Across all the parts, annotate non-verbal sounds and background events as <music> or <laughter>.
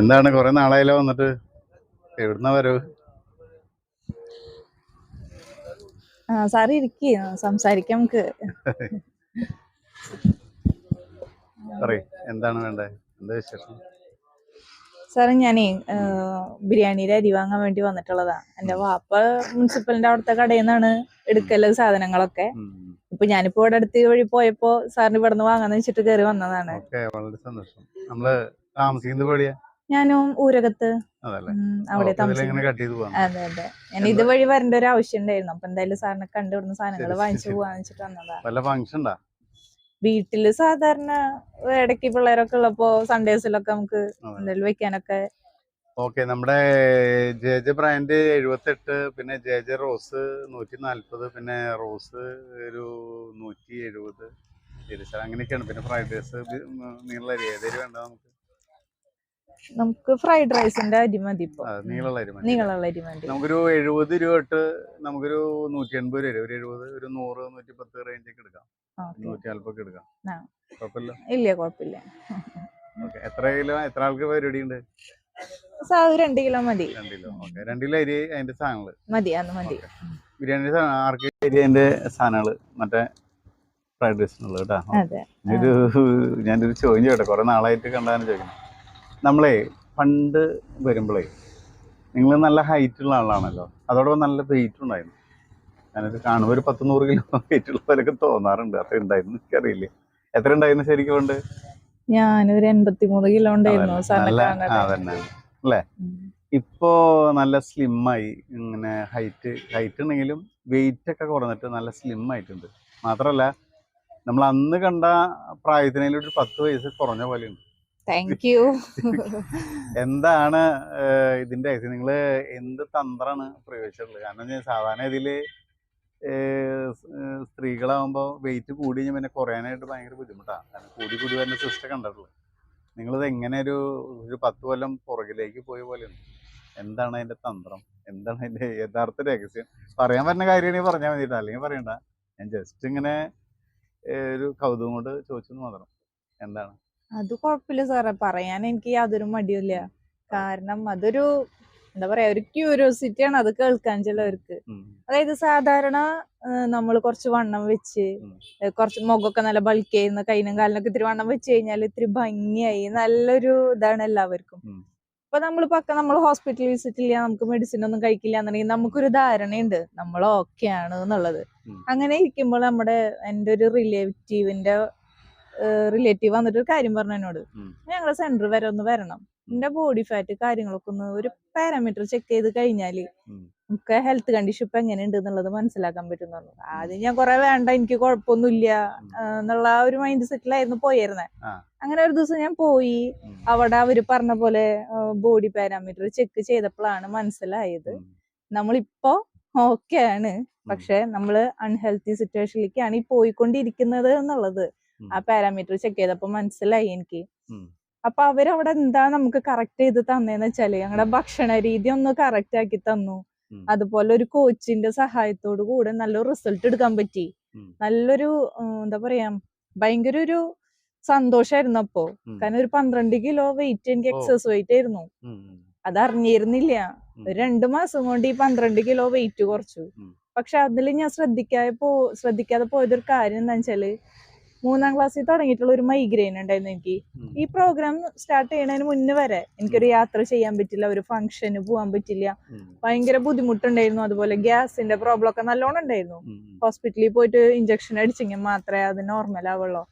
എന്താണ് കുറെ നാളായാലോ വന്നിട്ട്? എവിടുന്ന വരവ്? ആ സാറ് ഇരിക്കുക സംസാരിക്കാം നമുക്ക്. പറയ് എന്താണ് വേണ്ടേ? എന്താ വിശേഷം? സാറ് ഞാനേ ആ, ബിരിയാണിയുടെ അരി വാങ്ങാൻ വേണ്ടി വന്നിട്ടുള്ളതാ. എന്റെ വാപ്പ മുനിസിപ്പലിന്റെ അവിടുത്തെ കടയിൽ നിന്നാണ് എടുക്കൽ സാധനങ്ങളൊക്കെ. ഇപ്പൊ ഞാനിപ്പോ ഇവിടെ അടുത്ത് വഴി പോയപ്പോ സാറിന് ഇവിടെ നിന്ന് വാങ്ങാന്ന് വെച്ചിട്ട് കയറി വന്നതാണ്. വളരെ സന്തോഷം. നമ്മൾ താമസിക്കുന്നത് ഞാനും ഊരകത്ത്. അവിടെ അതെ അതെ. ഞാൻ ഇതുവഴി വരേണ്ട ഒരു ആവശ്യം ഉണ്ടായിരുന്നു അപ്പൊ എന്തായാലും സാറിനെ കണ്ടുവിടുന്ന സാധനങ്ങൾ വാങ്ങിച്ചു. പോവാന്ന് വെച്ചിട്ട് വന്നതാ. വീട്ടിൽ സാധാരണ ഇടയ്ക്ക് പിള്ളേരൊക്കെ ഉള്ളപ്പോ സൺഡേസിലൊക്കെ നമുക്ക്. എന്തെങ്കിലും വെക്കാനൊക്കെ ഓക്കെ നമ്മുടെ ജെ ജെ ബ്രാൻഡ് എഴുപത്തെട്ട് പിന്നെ ജെ ജെ റോസ് നൂറ്റി നാൽപ്പത് പിന്നെ റോസ് ഒരു നൂറ്റി എഴുപത് തിരിച്ചാൽ അങ്ങനെയൊക്കെയാണ്. പിന്നെ ഫ്രൈഡ് റൈസ് നീള ഏതേലും ഏതൊരു വേണ്ട നമുക്ക്? നമുക്ക് ഫ്രൈഡ് റൈസിന്റെ അരി മതി ഇപ്പൊ. നീളമുള്ള അരി നീളമുള്ള അരി മതി. നമുക്കൊരു എഴുപത് രൂപ തൊട്ട് നമുക്കൊരു നൂറ്റി എൺപത് രൂപ ഒരു എഴുപത് ഒരു നൂറ് നൂറ്റി പത്ത് റേഞ്ച് ഒക്കെ എടുക്കാം. നൂറ്റി നാൽപ്പൊക്കെ എടുക്കാം. കുഴപ്പമില്ല? ഇല്ല കുഴപ്പമില്ല. എത്ര കിലോ എത്ര ആൾക്ക് പരിപാടി ഉണ്ട്? രണ്ട് കിലോ മതി. രണ്ട് കിലോ. ഓക്കെ. രണ്ട് കിലോ അരി അതിന്റെ സാധനങ്ങൾ മതി അന്ന് മതി. ബിരിയാണി ആർക്ക് അരി അതിന്റെ സാധനങ്ങൾ? മറ്റേ ഫ്രൈഡ് റൈസിനുള്ളത് കേട്ടോ. ഞാനൊരു ചോദ്യം ചോട്ടെ കുറെ നാളായിട്ട് കണ്ടാണ് ചോദിക്കുന്നത്. നമ്മളെ പണ്ട് വരുമ്പോഴേ നിങ്ങൾ നല്ല ഹൈറ്റുള്ള ആളാണല്ലോ. അതോടൊപ്പം നല്ല വെയിറ്റ് ഉണ്ടായിരുന്നു. ഞാനത് കാണുമ്പോൾ ഒരു പത്ത് നൂറ് കിലോ വെയിറ്റ് ഉള്ള പോലെയൊക്കെ തോന്നാറുണ്ട്. അത്ര ഉണ്ടായിരുന്നു. എനിക്കറിയില്ലേ? എത്ര ഉണ്ടായിരുന്നു ശരിക്കും കൊണ്ട് ഞാനൊരു എൺപത്തിമൂന്ന് കിലോ ഉണ്ടായിരുന്നു. അതന്നെ. അല്ലേ? ഇപ്പോ നല്ല സ്ലിം ആയി ഇങ്ങനെ ഹൈറ്റ് ഹൈറ്റ് ഉണ്ടെങ്കിലും വെയിറ്റ് ഒക്കെ കുറഞ്ഞിട്ട് നല്ല സ്ലിം ആയിട്ടുണ്ട്. മാത്രമല്ല നമ്മൾ അന്ന് കണ്ട പ്രായത്തിനൊരു ഒരു പത്ത് വയസ്സ് കുറഞ്ഞ പോലെയുണ്ട്. താങ്ക് യു <laughs> എന്താണ് ഇതിന്റെ നിങ്ങൾ എന്ത് തന്ത്രമാണ് പ്രയോഗിച്ചിട്ടുള്ളത്? കാരണം ഞാൻ സാധാരണ ഇതിൽ സ്ത്രീകളാവുമ്പോ വെയിറ്റ് കൂടി കഴിഞ്ഞാൽ പിന്നെ കുറയാനായിട്ട് ഭയങ്കര ബുദ്ധിമുട്ടാണ്. കാരണം കൂടി കൂടി വരുന്ന സിസ്റ്റം കണ്ടിട്ടുള്ളത്. നിങ്ങളിത് എങ്ങനെ ഒരു ഒരു പത്ത് കൊല്ലം പുറകിലേക്ക് പോയ പോലെയുണ്ട്. എന്താണ് അതിന്റെ തന്ത്രം? എന്താണ് അതിന്റെ യഥാർത്ഥ രഹസ്യം? പറയാൻ പറ്റുന്ന കാര്യമാണെങ്കിൽ പറഞ്ഞാൽ മതിയിട്ട് അല്ലെങ്കിൽ പറയണ്ട. ഞാൻ ജസ്റ്റ് ഇങ്ങനെ ഒരു കൗതുകം കൊണ്ട് ചോദിച്ചെന്ന് മാത്രം. എന്താണ്? അത് കുഴപ്പമില്ല സാറേ. പറയാൻ എനിക്ക് യാതൊരു മടിയില്ല കാരണം അതൊരു എന്താ പറയാ ഒരു ക്യൂരിയോസിറ്റി ആണ് അത് കേൾക്കാൻ ചിലവർക്ക്. അതായത് സാധാരണ നമ്മൾ കുറച്ച് വണ്ണം വെച്ച് കുറച്ച് മുഖമൊക്കെ നല്ല ബൾക്ക് ചെയ്യുന്ന കൈനും കാലിനൊക്കെ ഇത്തിരി വണ്ണം വെച്ച് കഴിഞ്ഞാൽ ഇത്തിരി ഭംഗിയായി നല്ലൊരു ഇതാണ് എല്ലാവർക്കും. അപ്പൊ നമ്മൾ പക്ക നമ്മൾ ഹോസ്പിറ്റലിൽ വിസിറ്റ് ഇല്ല നമുക്ക് മെഡിസിൻ ഒന്നും കഴിക്കില്ല എന്നുണ്ടെങ്കിൽ നമുക്കൊരു ധാരണയുണ്ട്. നമ്മൾ ഓക്കെ ആണ് എന്നുള്ളത്. അങ്ങനെ ഇരിക്കുമ്പോൾ നമ്മുടെ എന്റെ ഒരു റിലേറ്റീവിന്റെ റിലേറ്റീവ് വന്നിട്ട് ഒരു കാര്യം പറഞ്ഞു എന്നോട്. ഉം. ഞങ്ങളെ സെന്റർ വരെ ഒന്ന് വരണം. എന്റെ ബോഡി ഫാറ്റ് കാര്യങ്ങളൊക്കെ ഒന്ന് ഒരു പാരാമീറ്റർ ചെക്ക് ചെയ്ത് കഴിഞ്ഞാൽ. നമുക്ക് ഹെൽത്ത് കണ്ടീഷൻ ഇപ്പൊ എങ്ങനെയുണ്ട് എന്നുള്ളത് മനസ്സിലാക്കാൻ പറ്റുന്നു ആദ്യം ഞാൻ കുറെ വേണ്ട എനിക്ക് കുഴപ്പമൊന്നുമില്ല എന്നുള്ള ഒരു മൈൻഡ് സെറ്റിലായിരുന്നു പോയിരുന്നേ. അങ്ങനെ ഒരു ദിവസം ഞാൻ പോയി. അവിടെ അവർ പറഞ്ഞ പോലെ ബോഡി പാരാമീറ്റർ ചെക്ക് ചെയ്തപ്പോഴാണ് മനസ്സിലായത്. നമ്മളിപ്പോ ഓക്കെ ആണ്. പക്ഷെ നമ്മൾ അൺഹെൽത്തി സിറ്റുവേഷനിലേക്കാണ് ഈ പോയിക്കൊണ്ടിരിക്കുന്നത് എന്നുള്ളത്. ആ പാരാമീറ്റർ ചെക്ക് ചെയ്തപ്പോ മനസ്സിലായി എനിക്ക്. അപ്പൊ അവരവിടെ എന്താ നമുക്ക് കറക്റ്റ് ചെയ്ത് തന്നേന്ന് വെച്ചാൽ ഞങ്ങളുടെ ഭക്ഷണ രീതി ഒന്ന് കറക്റ്റ് ആക്കി തന്നു. അതുപോലെ ഒരു കോച്ചിന്റെ സഹായത്തോടു കൂടെ നല്ലൊരു റിസൾട്ട് എടുക്കാൻ പറ്റി. നല്ലൊരു എന്താ പറയാ ഭയങ്കര ഒരു സന്തോഷായിരുന്നു അപ്പോ. കാരണം ഒരു പന്ത്രണ്ട് കിലോ വെയിറ്റ് എനിക്ക്. എക്സസ് വെയിറ്റ് ആയിരുന്നു. അത് അറിഞ്ഞിരുന്നില്ല. ഒരു രണ്ടു മാസം കൊണ്ട് ഈ പന്ത്രണ്ട് കിലോ വെയിറ്റ് കുറച്ചു. പക്ഷെ അതിൽ ഞാൻ ശ്രദ്ധിക്കാതെ പോ ശ്രദ്ധിക്കാതെ പോയതൊരു കാര്യം എന്താ വെച്ചാൽ മൂന്നാം ക്ലാസ്സിൽ തുടങ്ങിയിട്ടുള്ള ഒരു മൈഗ്രെയിൻ ഉണ്ടായിരുന്നു എനിക്ക്. ഈ പ്രോഗ്രാം സ്റ്റാർട്ട് ചെയ്യണതിന് മുന്നേ വരെ എനിക്കൊരു യാത്ര ചെയ്യാൻ പറ്റില്ല ഒരു ഫംഗ്ഷന് പോകാൻ പറ്റില്ല. ഭയങ്കര ബുദ്ധിമുട്ടുണ്ടായിരുന്നു. അതുപോലെ ഗ്യാസിന്റെ പ്രോബ്ലം ഒക്കെ നല്ലോണം ഉണ്ടായിരുന്നു. ഹോസ്പിറ്റലിൽ പോയിട്ട് ഇഞ്ചക്ഷൻ അടിച്ചെങ്കിൽ മാത്രമേ അത് നോർമൽ ആവുള്ളൂ.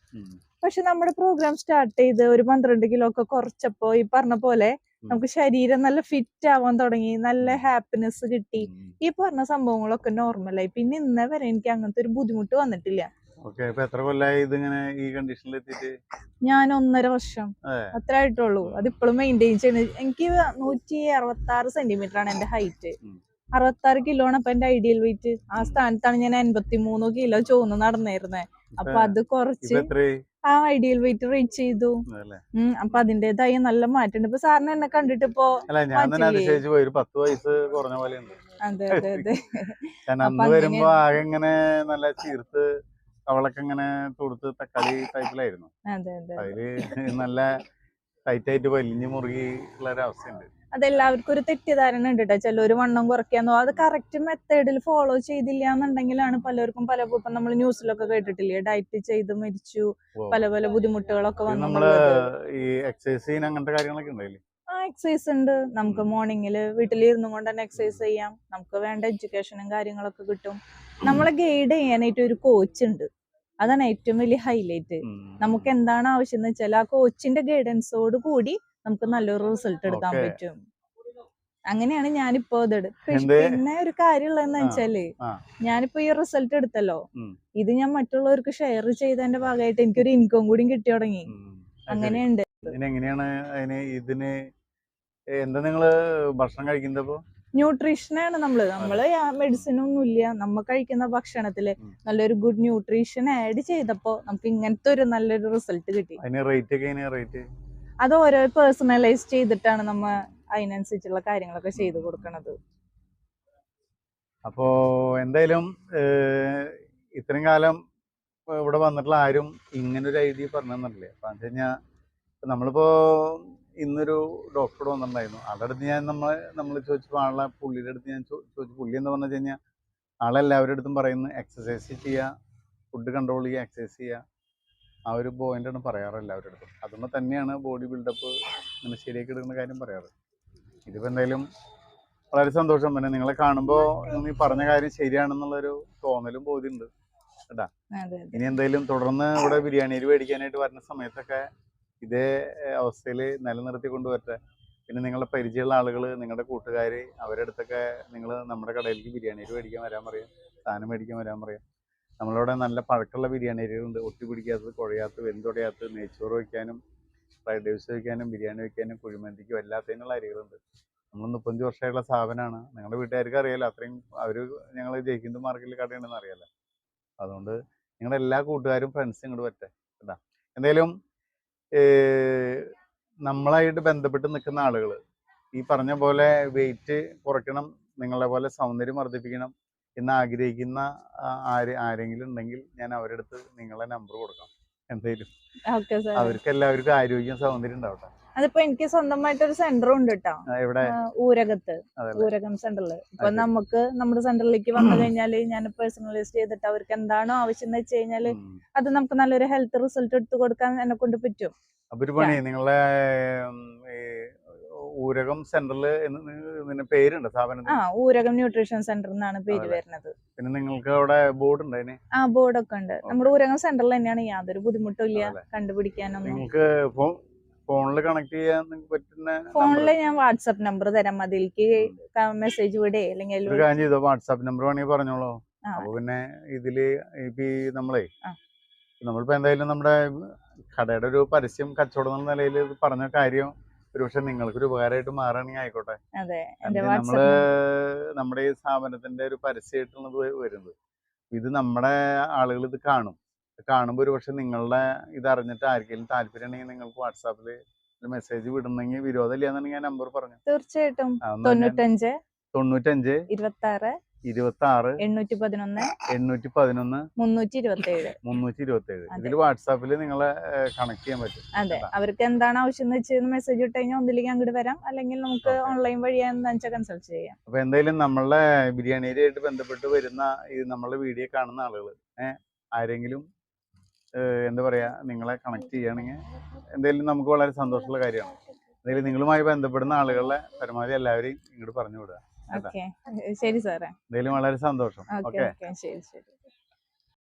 പക്ഷെ നമ്മുടെ പ്രോഗ്രാം സ്റ്റാർട്ട് ചെയ്ത് ഒരു പന്ത്രണ്ട് കിലോ ഒക്കെ കുറച്ചപ്പോ ഈ പറഞ്ഞ പോലെ നമുക്ക് ശരീരം നല്ല ഫിറ്റ് ആവാൻ തുടങ്ങി നല്ല. ഹാപ്പിനെസ് കിട്ടി. ഈ പറഞ്ഞ സംഭവങ്ങളൊക്കെ നോർമലായി പിന്നെ ഇന്നേ വരെ എനിക്ക് അങ്ങനത്തെ ഒരു ബുദ്ധിമുട്ട് വന്നിട്ടില്ല. ഓക്കെ ഇപ്പൊ എത്ര കൊല്ലായി ഇതിങ്ങനെ ഈ കണ്ടീഷനിൽ എത്തിയിട്ട്? ഞാൻ ഒന്നര വർഷം. അതെ. അത്ര ആയിട്ടുള്ളൂ. അതിപ്പോഴും മെയിന്റെയിൻ ചെയ്യണ. എനിക്ക് നൂറ്റി അറുപത്തി ആറ് സെന്റിമീറ്റർ ആണ് എന്റെ ഹൈറ്റ്. അറുപത്തി ആറ് കിലോ ആണ് അപ്പൊ എന്റെ ഐഡിയൽ വെയിറ്റ് ആ സ്ഥാനത്താണ് ഞാൻ എൺപത്തി മൂന്ന് കിലോ ചോന്ന് നടന്നിരുന്നത് അപ്പൊ അത് കുറച്ച് ആ ഐഡിയൽ വെയിറ്റ് റീച്ച് ചെയ്തു. അപ്പൊ അതിന്റേതായ നല്ല മാറ്റം ഇപ്പൊ സാറിന് എന്നെ കണ്ടിട്ട് ഇപ്പോ പത്ത് വയസ്സ് കുറഞ്ഞ പോലെ അതെ അതെ അതെ. വരുമ്പോ ആകെ ഇങ്ങനെ നല്ല ചീർത്ത് അവളൊക്കെ ഇങ്ങനെ തൊടുത്ത് തക്കാളി ടൈപ്പിലായിരുന്നു അതെ അതെ അതിൽ നല്ല ടൈറ്റ് ആയിട്ട് വലിഞ്ഞു മുറുകി ഉള്ള ഒരു അവസ്ഥയുണ്ട്. അതെല്ലാവർക്കും ഒരു തെറ്റിദ്ധാരണ ഉണ്ട് കേട്ടോ ചിലര് വണ്ണം കുറയ്ക്കാന്നോ അത് കറക്റ്റ് മെത്തേഡിൽ ഫോളോ ചെയ്തില്ല എന്നുണ്ടെങ്കിലാണ് പലർക്കും പല ഇപ്പൊ നമ്മൾ ന്യൂസിലൊക്കെ കേട്ടിട്ടില്ലേ ഡയറ്റ് ചെയ്ത് മരിച്ചു പല പല ബുദ്ധിമുട്ടുകളൊക്കെ വന്നു നമ്മൾ ഈ എക്സസൈസ് ചെയ്യുന്ന അങ്ങനത്തെ കാര്യങ്ങളൊക്കെ ഉണ്ടായില്ലേ ആ എക്സസൈസ് ഉണ്ട്. നമുക്ക്. മോർണിംഗിൽ വീട്ടിലിരുന്നു കൊണ്ട് തന്നെ എക്സസൈസ് ചെയ്യാം. നമുക്ക് വേണ്ട എഡ്യൂക്കേഷനും കാര്യങ്ങളൊക്കെ കിട്ടും. നമ്മളെ ഗൈഡ് ചെയ്യാനായിട്ട് ഒരു കോച്ച് ഉണ്ട്. അതാണ് ഏറ്റവും വലിയ ഹൈലൈറ്റ് നമുക്ക് എന്താണ് ആവശ്യം എന്ന് വെച്ചാൽ ആ കോച്ചിന്റെ ഗൈഡൻസോട് കൂടി നമുക്ക് നല്ലൊരു റിസൾട്ട് എടുക്കാൻ പറ്റും. അങ്ങനെയാണ് ഞാനിപ്പോ ഇത് എടു- എന്ത്? പിന്നെ ഒരു കാര്യമുള്ളതെന്ന് വെച്ചാൽ ഞാനിപ്പോ ഈ റിസൾട്ട് എടുത്തല്ലോ. ഇത് ഞാൻ മറ്റുള്ളവർക്ക് ഷെയർ ചെയ്തതിന്റെ ഭാഗമായിട്ട് എനിക്കൊരു ഇൻകം കൂടി കിട്ടി തുടങ്ങി. അങ്ങനെയുണ്ട്. എങ്ങനെയാണ് ഇതിന് എന്താ നിങ്ങൾ ഭക്ഷണം കഴിക്കുന്നത് ഇപ്പൊ ന്യൂട്രീഷനാണ് നമ്മൾ. നമ്മൾ മെഡിസിൻ ഒന്നും ഇല്ല നമ്മ കഴിക്കുന്ന ഭക്ഷണത്തിൽ നല്ലൊരു ഗുഡ് ന്യൂട്രീഷൻ ആഡ് ചെയ്തപ്പോ നമുക്ക് ഇങ്ങനത്തെ ഒരു നല്ലൊരു റിസൾട്ട് കിട്ടി. അതിന് റേറ്റ് റേറ്റ് അത് ഓരോ പേഴ്സണലൈസ് ചെയ്തിട്ടാണ് നമ്മ അതിനനുസരിച്ചുള്ള കാര്യങ്ങളൊക്കെ ചെയ്തു കൊടുക്കണത്. അപ്പോ എന്തായാലും ഇത്രയും കാലം ഇവിടെ വന്നിട്ടുള്ള ആരും ഇങ്ങനൊരു ഐഡിയ പറഞ്ഞു തന്നിട്ടില്ലേ അപ്പൊ എന്ന് നമ്മളിപ്പോ ഇന്നൊരു ഡോക്ടറോട് വന്നിട്ടുണ്ടായിരുന്നു. ആളുടെ അടുത്ത് ഞാൻ നമ്മൾ നമ്മൾ ചോദിച്ചപ്പോൾ ആളെ പുള്ളിയുടെ അടുത്ത് ഞാൻ ചോദിച്ചു പുള്ളി എന്ന് പറഞ്ഞു കഴിഞ്ഞാൽ ആളെല്ലാവരുടെ അടുത്തും പറയുന്നത് എക്സസൈസ് ചെയ്യുക ഫുഡ് കൺട്രോൾ ചെയ്യുക എക്സസൈസ് ചെയ്യുക ആ ഒരു പോയിന്റാണ് പറയാറ് എല്ലാവരുടെ അടുത്തും. അതുകൊണ്ട് തന്നെയാണ് ബോഡി ബിൽഡപ്പ് ഇങ്ങനെ ശരിയാക്കി എടുക്കുന്ന കാര്യം പറയാറ്. ഇതിപ്പോൾ എന്തായാലും വളരെ സന്തോഷം. പിന്നെ നിങ്ങളെ കാണുമ്പോൾ നീ പറഞ്ഞ കാര്യം ശരിയാണെന്നുള്ളൊരു തോന്നലും ബോധ്യമുണ്ട്. കേട്ടാ? ഇനി എന്തായാലും തുടർന്ന് ഇവിടെ ബിരിയാണി അരി മേടിക്കാനായിട്ട് വരുന്ന സമയത്തൊക്കെ ഇതേ അവസ്ഥയിൽ നിലനിർത്തി കൊണ്ടുവരട്ടെ. പിന്നെ നിങ്ങളെ പരിചയമുള്ള ആളുകൾ നിങ്ങളുടെ കൂട്ടുകാർ അടുത്തൊക്കെ നിങ്ങൾ നമ്മുടെ കടയിലേക്ക് ബിരിയാണി മേടിക്കാൻ വരാൻ പറയാം സാധനം മേടിക്കാൻ വരാൻ പറയാം. നമ്മളവിടെ നല്ല പഴക്കമുള്ള ബിരിയാണി അരികളുണ്ട്. ഒട്ടി പിടിക്കാത്തത് കുഴയാത്തത് വെന്തുടയാത്തത് നെയ്ച്ചോറ് വയ്ക്കാനും ഫ്രൈഡ് റൈസ് വയ്ക്കാനും ബിരിയാണി വയ്ക്കാനും കുഴിമന്തിക്കും എല്ലാത്തിനുള്ള അരികളുണ്ട്. നമ്മൾ മുപ്പത്തഞ്ച് വർഷമായുള്ള സ്ഥാപനമാണ്. നിങ്ങളുടെ വീട്ടുകാർക്ക് അറിയാലോ അത്രയും അവർ ഞങ്ങൾ ജയിക്കുന്നത് മാർക്കറ്റിൽ കടയുണ്ടെന്ന് അറിയാലോ. അതുകൊണ്ട് നിങ്ങളുടെ എല്ലാ കൂട്ടുകാരും ഫ്രണ്ട്സും ഇങ്ങോട്ട് പറ്റേ എന്തായാലും നമ്മളായിട്ട് ബന്ധപ്പെട്ട് നിൽക്കുന്ന ആളുകൾ ഈ പറഞ്ഞ പോലെ വെയിറ്റ് കുറയ്ക്കണം നിങ്ങളെ പോലെ സൗന്ദര്യം വർദ്ധിപ്പിക്കണം എന്ന് ആഗ്രഹിക്കുന്ന ആര് ആരെങ്കിലും ഉണ്ടെങ്കിൽ ഞാൻ അവരുടെ അടുത്ത് നിങ്ങളെ നമ്പർ കൊടുക്കാം. എന്തായാലും അവർക്ക് എല്ലാവർക്കും ആരോഗ്യം സൗന്ദര്യം ഉണ്ടാവട്ടെ. അതിപ്പോ എനിക്ക് സ്വന്തമായിട്ട് ഒരു സെന്റർ ഉണ്ട് കേട്ടോ ഊരകത്ത്. ഊരകം സെന്ററിൽ ഇപ്പൊ നമുക്ക് നമ്മുടെ സെന്ററിലേക്ക് വന്നു കഴിഞ്ഞാൽ ഞാൻ പേഴ്സണലൈസ് ചെയ്തിട്ട് അവർക്ക് എന്താണോ ആവശ്യം എന്ന് വെച്ച് കഴിഞ്ഞാൽ അത് നമുക്ക് നല്ലൊരു ഹെൽത്ത് റിസൾട്ട് എടുത്തു കൊടുക്കാൻ എന്നെ കൊണ്ട് പറ്റും. അപ്പൊ ഒരു പണി നിങ്ങളെ ഊരകം സെന്ററിൽ പേരുണ്ട് പേരുണ്ട് ആ സ്ഥാപനത്തിന് ഊരകം ന്യൂട്രീഷൻ സെന്റർ എന്നാണ് പേര് വരുന്നത്. പിന്നെ നിങ്ങൾക്ക് അവിടെ ബോർഡ് ഉണ്ട് ആ ബോർഡൊക്കെ ഉണ്ട്. നമ്മുടെ ഊരകം സെന്ററിൽ തന്നെയാണ് യാതൊരു ബുദ്ധിമുട്ടും ഇല്ല. കണ്ടുപിടിക്കാനൊന്നും. നിങ്ങൾക്ക് ഫോണിൽ കണക്ട് ചെയ്യാൻ പറ്റുന്ന ഫോണിൽ ഞാൻ വാട്സാപ്പ് നമ്പർ തരാം. അതിലേക്ക് മെസ്സേജ് വിടേ. അല്ലെങ്കിൽ ഒരു കാര്യം ചെയ്തോ? വാട്സാപ്പ് നമ്പർ വേണമെങ്കിൽ പറഞ്ഞോളൂ. അപ്പൊ പിന്നെ ഇതിൽ ഇപ്പൊ നമ്മളെ. നമ്മളിപ്പോ എന്തായാലും നമ്മുടെ കടയുടെ ഒരു പരസ്യം കച്ചവടം എന്ന നിലയിൽ പറഞ്ഞ കാര്യം ഒരുപക്ഷെ നിങ്ങൾക്ക് ഒരു ഉപകാരമായിട്ട് മാറുകയാണെങ്കിൽ ആയിക്കോട്ടെ. നമ്മൾ നമ്മുടെ ഈ സ്ഥാപനത്തിന്റെ ഒരു പരസ്യമായിട്ടുള്ളത് വരുന്നത്. ഇത് നമ്മുടെ ആളുകൾ ഇത് കാണും. കാണുമ്പോൾ ഒരു പക്ഷെ നിങ്ങളുടെ ഇത് അറിഞ്ഞിട്ട് ആർക്കെങ്കിലും താല്പര്യം ഉണ്ടെങ്കിൽ നിങ്ങൾക്ക് വാട്സാപ്പിൽ മെസ്സേജ് വിടുന്നെങ്കിൽ വിരോധമില്ല എന്നുണ്ടെങ്കിൽ ഞാൻ നമ്പർ പറഞ്ഞു തീർച്ചയായിട്ടും തൊണ്ണൂറ്റഞ്ച് തൊണ്ണൂറ്റഞ്ച് ഇരുപത്തി ആറ് ഇരുപത്തി ആറ് എണ്ണൂറ്റി പതിനൊന്ന് എണ്ണൂറ്റി പതിനൊന്ന് മുന്നൂറ്റി ഇരുപത്തി ഏഴ് മുന്നൂറ്റി ഇരുപത്തി ഏഴ് ഇതിൽ വാട്സാപ്പിൽ നിങ്ങളെ കണക്ട് ചെയ്യാൻ പറ്റും. അതെ. അവർക്ക് എന്താണ് ആവശ്യം എന്ന് വെച്ചാൽ മെസ്സേജ് ഇട്ട് കഴിഞ്ഞാൽ ഒന്നിലേക്ക് അങ്ങോട്ട് വരാം. അല്ലെങ്കിൽ നമുക്ക് ഓൺലൈൻ വഴി എന്താ വെച്ചാൽ കൺസൾട്ട് ചെയ്യാം. അപ്പൊ എന്തായാലും നമ്മളെ ബിരിയാണിയുമായിട്ട് ബന്ധപ്പെട്ട് വരുന്ന ഈ നമ്മളെ വീഡിയോ കാണുന്ന ആളുകൾ ഏഹ് ആരെങ്കിലും എന്താ പറയുക നിങ്ങളെ കണക്ട് ചെയ്യുകയാണെങ്കിൽ എന്തെങ്കിലും നമുക്ക് വളരെ സന്തോഷമുള്ള കാര്യമാണ്. എന്തെങ്കിലും നിങ്ങളുമായി ബന്ധപ്പെടുന്ന ആളുകളെ പരമാവധി എല്ലാവരെയും ഇങ്ങോട്ട് പറഞ്ഞു വിടുക. ശരി സാറേ. എന്തായാലും വളരെ സന്തോഷം. ഓക്കെ ശരി ശരി.